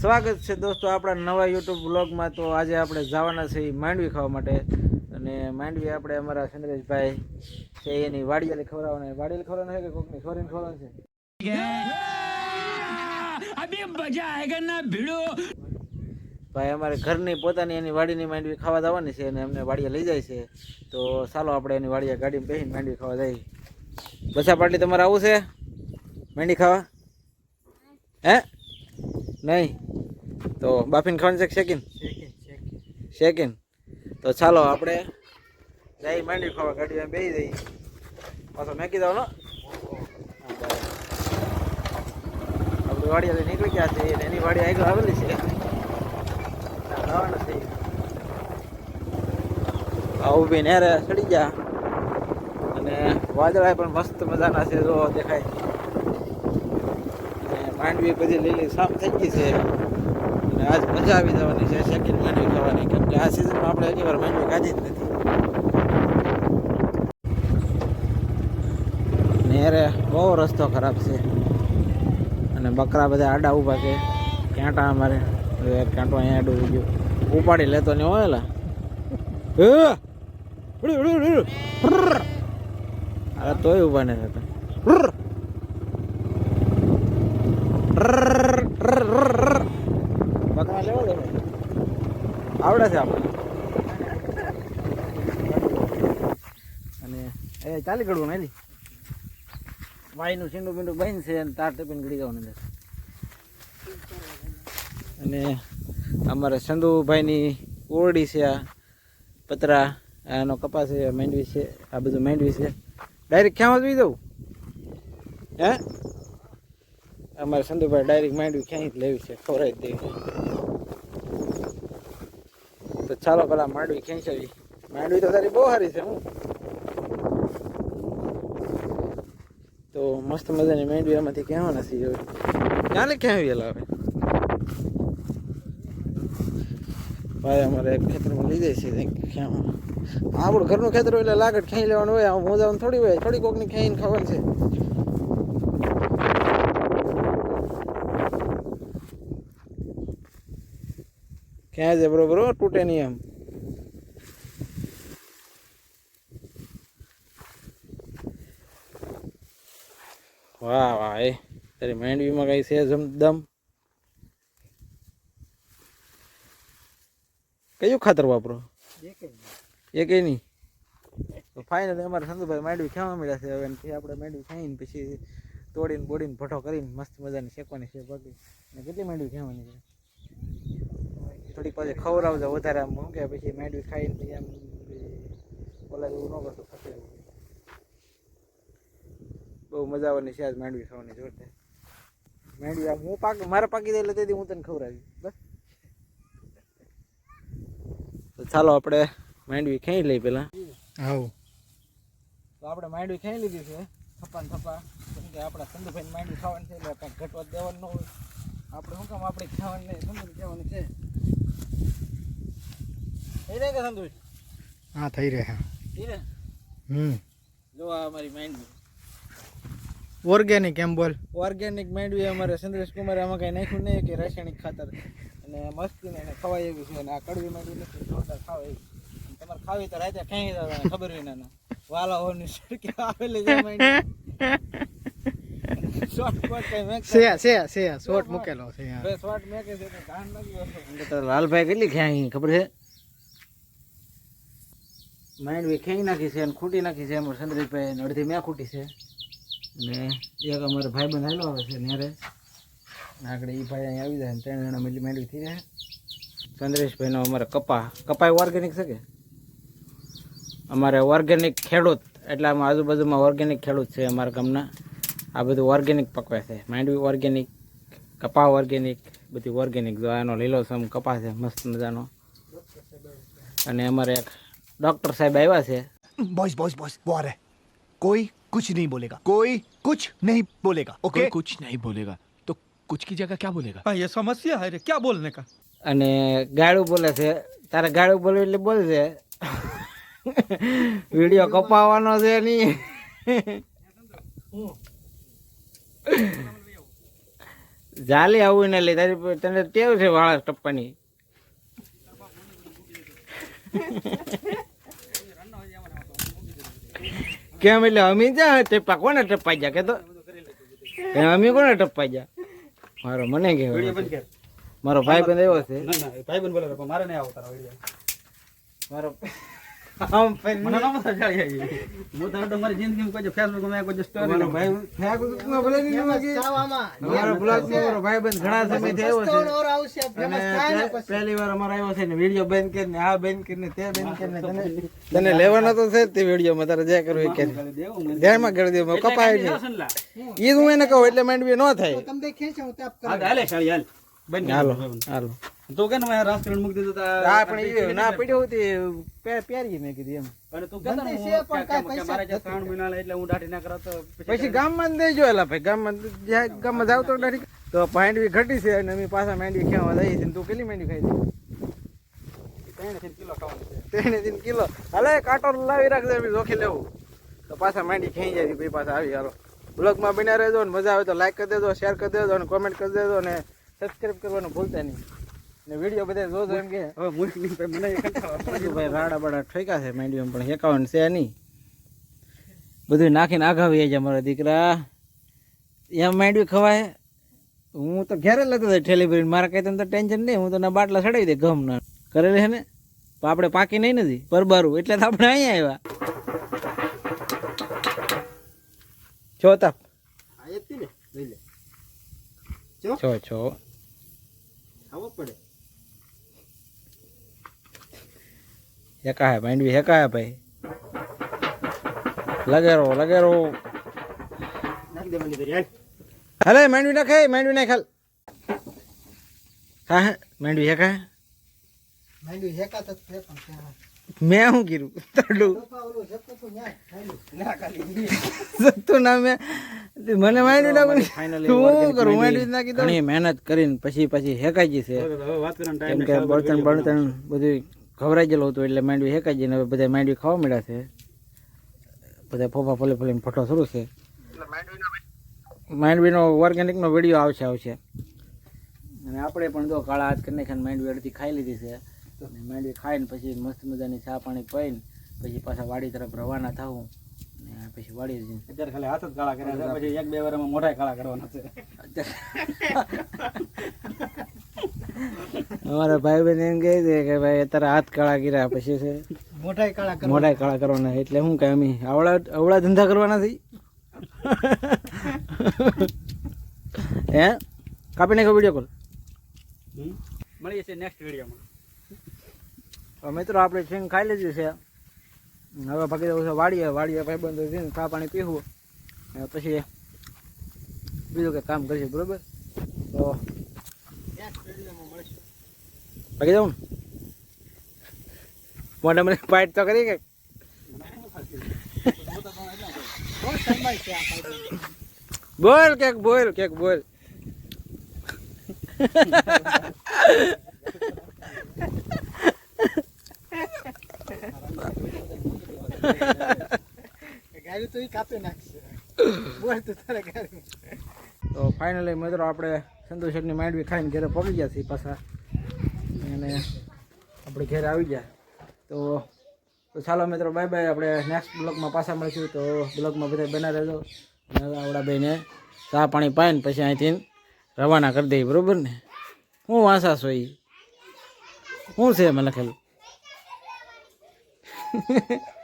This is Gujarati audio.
સ્વાગત છે દોસ્તો આપણા નવા યુટ્યુબ બ્લોગમાં તો આજે આપણે જવાના છે માંડવી ખાવા માટે. અને માંડવી આપણે અમારા ચંદ્રેશભાઈ છે એની વાડિયાલી ખવડાવવાના. વાડિયાલી ખવડાવવાના છે કે કોકની છોરીને ખવડાવવાનું છે? ભાઈ, અમારે ઘરની પોતાની એની વાડીની માંડવી ખાવા જવાની છે અને એમને વાડિયા લઈ જાય છે. તો ચાલો આપણે એની વાડિયા ગાડીમાં બેસીને માંડવી ખાવા જઈએ. બસા પાટલી તમારે આવું છે? મેંડી ખાવા? હે? નહીં? તો બાફીને ખાવાની છે શેકીન? શેકીન. તો ચાલો આપણે જઈ માંડી ખાવા. ગાડીમાં બે જઈએ. પાછો મેકી દઉં ને આપણે લઈને નીકળી ગયા છે એની વાડી આગળ આવેલી છે. આવું બી ને ચડી ગયા. વાદળા પણ મસ્ત મજાના છે, જો દેખાય. માંડવી બધી લીલી સાફ થઈ ગઈ છે. અને આજ મજા આવી જવાની છે સેકન્ડ માંડવી ખાવાની. કેમ કે આ સિઝનમાં આપણે હજી વાર માંડવી કાઢી જ નથી. નેરે બહુ રસ્તો ખરાબ છે. અને બકરા બધા આડા ઊભા છે. કાંટા અમારે? કાંટો અહીંયા આડું રહી ગયું ઉપાડી લેતો ને હોય લા અરે તોય ઊભા ને થતા આવડે છે આપણે અને એ ચાલી ગળવું ને વાયનું છીંડું પીંડું બહેન છે અને તાર ટીપીને ગળી જવાનું અંદર. અને અમારે સંધુભાઈની ઓરડી છે આ પતરા આનો કપાસ છે મેંડવી છે, આ બધું મેંડવી છે. ડાયરેક્ટ ક્યાં વાંચવી દઉં? હે? અમારે સંધુભાઈ ડાયરેક્ટ માંડવી ક્યાંય જ લેવી છે ખોરાઈ દેવી તો ચાલો પેલા માંડવી ખેંચાવી માંડવી તો તારી બહુ સારી છે, હું. તો મસ્ત મજાની માંડવી એમાંથી ક્યાં નથી હવે ક્યાં ક્યાં આવી લાવે ભાઈ, અમારે એક ખેતરમાં લઈ જાય છે, ક્યાં? આપણું ઘરનું ખેતર એટલે લાગટ ખાઈ લેવાનું હોય આમ મોજાવાનું થોડી હોય, થોડી કોકની ખાઈને ખાવાનું છે. ક્યાં છે બરોબર તૂટે નહીં એમ. વાહ વાહ, એ, તારી માંડવીમાં કઈ છે જમદમ? કયું ખાતર વાપરો? એ કઈ નહીં તો ફાઇનલી અમારે સંતુભાઈ માંડવી ખાવા મળ્યા છે હવે પછી આપણે માંડવી ખાઈને પછી તોડીને બોડીને ભઠો કરીને મસ્ત મજાની શેકવાની છે બાકી ને કેટલી માંડવી ખાવાની છે? થોડીક પાછી ખવડાવજો વધારે આમ શું પછી માંડવી ખાઈને પછી આમ ઓલા જેવું ન કરતો બહુ મજા આવવાની છે આજ માંડવી ખાવાની જોરદાર માંડવી આમ હું પાક, મારે પાકી દે એટલે તેથી હું તને ખવડાવી બસ. તો ચાલો આપણે માંડવી ખાઈ લઈ પેલા? આવું. તો આપણે માંડવી ખાઈ લીધી છે? થપ્પા થપ્પા. કેમ કે આપણા સંધુભાઈ માંડવી ખાવાની છે એટલે કાંઈ ઘટવા દેવાનું ન હોય. આપણે શું કામ આપણે ખાવાની નહીં સંધુ ખાવાની છે? એ રહ્યા કે સંધુ હા થઈ રહ્યા. થઈ રહ્યા? હમ. જો આ અમારી માંડવી. ઓર્ગેનિક એમ બોલ. ઓર્ગેનિક માંડવી અમારે સંદેશ કુમારે આમાં કઈ નાખ્યું નહીં કે રાસાયણિક ખાતર. અને મસ્તીને એને ખવાય એવી છે અને આ કડવી માંડવી નથી જોરદાર ખાવા એવી અને તમારે ખાવી તો રાતે ખાઈ ખબર વિના ના વાલા હોની સડકી આવેલી છે માંડવી શોર્ટકટ કઈ મેં છે છે છે શોર્ટ મૂકેલો છે બે શોર્ટ મેં છે તો કાન નથી તો લાલભાઈ કેટલી ખાઈ ખબર છે? માંડવી ખાઈ નાખી છે અને ખૂટી નાખી છે અમારે ચંદ્રેશભાઈ અડધી મેં ખૂટી છે. અને એક અમારે ભાઈ બંધ હાલો આવે છે નેરે આગળ એ ભાઈ અહીં આવી જાય ને ત્રણ જણા મિલી માંડવી થઈ જાય. ચંદ્રેશભાઈનો અમારે કપા કપા ઓર્ગેનિક છે કે? અમારે ઓર્ગેનિક ખેડૂત એટલે આમાં આજુબાજુમાં ઓર્ગેનિક ખેડૂત છે અમારા ગામના આ બધું ઓર્ગેનિક પકવે છે માંડવી ઓર્ગેનિક કપા ઓર્ગેનિક બધી ઓર્ગેનિક જો આનો લીલોસમ કપા છે મસ્ત મજાનો અને અમારે એક ડૉક્ટર સાહેબ આવ્યા છે बॉयज बॉयज बॉयज वो आ रहा है कोई कुछ नहीं बोलेगा कोई कुछ नहीं बोलेगा ओके कोई कुछ नहीं बोलेगा तो कुछ की जगह क्या बोलेगा हाँ ये समस्या है रे क्या बोलने का અને ગાળું બોલે છે તારે ગાળું બોલવું એટલે બોલશે વીડિયો કપાવવાનો છે નહીં જાલી આવું ને લે તારી તને ટેવ છે વાળા ટપ્પાની. કેમ એટલે અમી જા ટપ્પા કોને ટપ્પાઈ જા? કે તો અમી કોને ટપ્પાઈ જા? મારો મને કર. મારો ભાઈ બંધ આવ્યો છે ભાઈ બંધ બોલો મારે નહીં આવતા મારો આમ ફરી મને ન મજા આવી હું તો હરદમ જિંદગીમાં કોઈ ફેસબુકમાં કોઈ સ્ટોરી મારો ભાઈ ફેસબુકમાં ભલે નહીં લાગે. અમારો બ્લોગમાં મારો ભાઈબંધ ઘણા સમય થયો છે પહેલી વાર અમારો આવ્યો છે ને વીડિયો બંધ કરીને આ બંધ કરીને તે બંધ કરીને તને. તને લેવાનો તો છે તે વિડીયોમાં. તારે જે કરવું એ કરે દેવું ધ્યાનમાં કરી દે કપાય નહીં. ઈ હું એને કહું એટલે માઇન્ડ બી ન થાય. હાલો. હાલો. તું કે ને મેં રાજકારણ મૂકી દીધું હા પણ એ ના પડ્યો હતી પે- પહેરી મેં કીધી એમ. અને તું કહેતો ને હું કે- કે- કે મારે જે ત્રણ મહિના લે એટલે હું દાઢી ના કરાતો પછી ગામમાં જ દેજો એલા ભાઈ ગામમાં જ્યાં ગામમાં જાવ તો દાઢી તો માંડવી ઘટી છે અને અમે પાછા માંડવી ખેવા જઈએ છીએ. તું કેટલી માંડવી ખાઈ કિલો ખાવાનું છે. ત્રણે દિન કિલો. હાલે કાંટો લાવી રાખજે અમે જોખી લેવું. તો પાછા માંડી ખેઈ જાય ભાઈ પાછા આવી હાલો. બ્લોગમાં બન્યા રહેજો ને મજા આવે તો લાઈક કરી દેજો શેર કરી દેજો અને કોમેન્ટ કરી દેજો અને સબસ્ક્રાઈબ કરવાનું ભૂલતા નહીં. ને વીડિયો બધા જોજો એમ કે. હવે મૂકી ભાઈ મને ભાઈ રાડા બાડા ઠેકા છે માંડવીમાં પણ એકાવન છે નહીં. બધું નાખીને આઘાવી જાય મારા દીકરા. એમ માંડ્યું ખવાય. હું તો ઘેરે લેતો હતો ઠેલી ભરીને. મારા કઈ તો ટેન્શન નહીં હું તો ના બાટલા ચડાવી દે ગમ કરેલી છે ને? તો આપણે પાકી નહીં નથી પરબારું. એટલે તો આપણે અહીંયા આવ્યા. છો તાપ. છો છો પડે. હેકા માંડવી હેકાય ભાઈ? લગેરો લગેરો. હલે દે મને માંડવી નાખે માંડવી નાખ. હાલ હા હે? માંડવી હેકા હે મેં શું કીધું? તડું. ના મેં. મને માંડવી નાખું શું કરું? માંડવી નાખી દઉં. મહેનત કરીને પછી પછી હેકાઈ જશે. છે હવે કેમ કે બળતણ બળતણ બધું ખવરાઈ ગયેલો હતો એટલે માંડવી હેકાઈ જઈને હવે બધા માંડવી ખાવા મળ્યા છે. બધા ફોફા ફોલી ફોલીને ફોટો શરૂ છે. માંડવીનો ઓર્ગેનિકનો વીડિયો આવશે આવશે. અને આપણે પણ જો કાળા હાથ કરી નાખ્યા માંડવી અડધી ખાઈ લીધી છે. અને માંડવી ખાઈને પછી મસ્ત મજાની ચા પાણી પીને પછી પાછા વાડી તરફ રવાના થવું અને પછી વાડી જઈને અત્યારે ખાલી હાથ જ કાળા કર્યા છે. પછી એક બે વારમાં મોઢા કાળા કરવાના છે. અમારા ભાઈ બહેન એમ કહે છે કે ભાઈ અત્યારે હાથ કાળા કર્યા પછી છે. મોટા કાળા મોટા કાળા કરવાના એટલે શું કે અમે આવડા અવળા ધંધા કરવાના નથી હે? કાપી નાખો વીડિયો કોલ મળીએ છીએ નેક્સ્ટ વિડીયોમાં તો મિત્રો આપણે છીંગ ખાઈ લીધું છે. હવે બાકી તો વાડીએ. વાડીએ ભાઈબંધો છે ચા પાણી પીવું. પછી બીજું કંઈ કામ કરીશું બરોબર? તો બાકી જાઉં મોટા મને પાઇટ તો કરી કે બોલ, કેક બોલ કેક બોલ. તો ફાઇનલી મિત્રો આપણે સંતોષની માંડવી ખાઈને ઘરે પહોંચી ગયા છીએ પાછા. અને આપણે ઘરે આવી ગયા. તો તો ચાલો મિત્રો બાય બાય આપણે નેક્સ્ટ બ્લોગમાં પાછા મળીશું. તો બ્લોગમાં બધા બના રહેજો. આવડા બેને ચા પાણી પાઈને પછી અહીંથી રવાના કરી દઈએ, બરાબર ને? હું વાંસા છો એ શું છે એમાં લખેલું?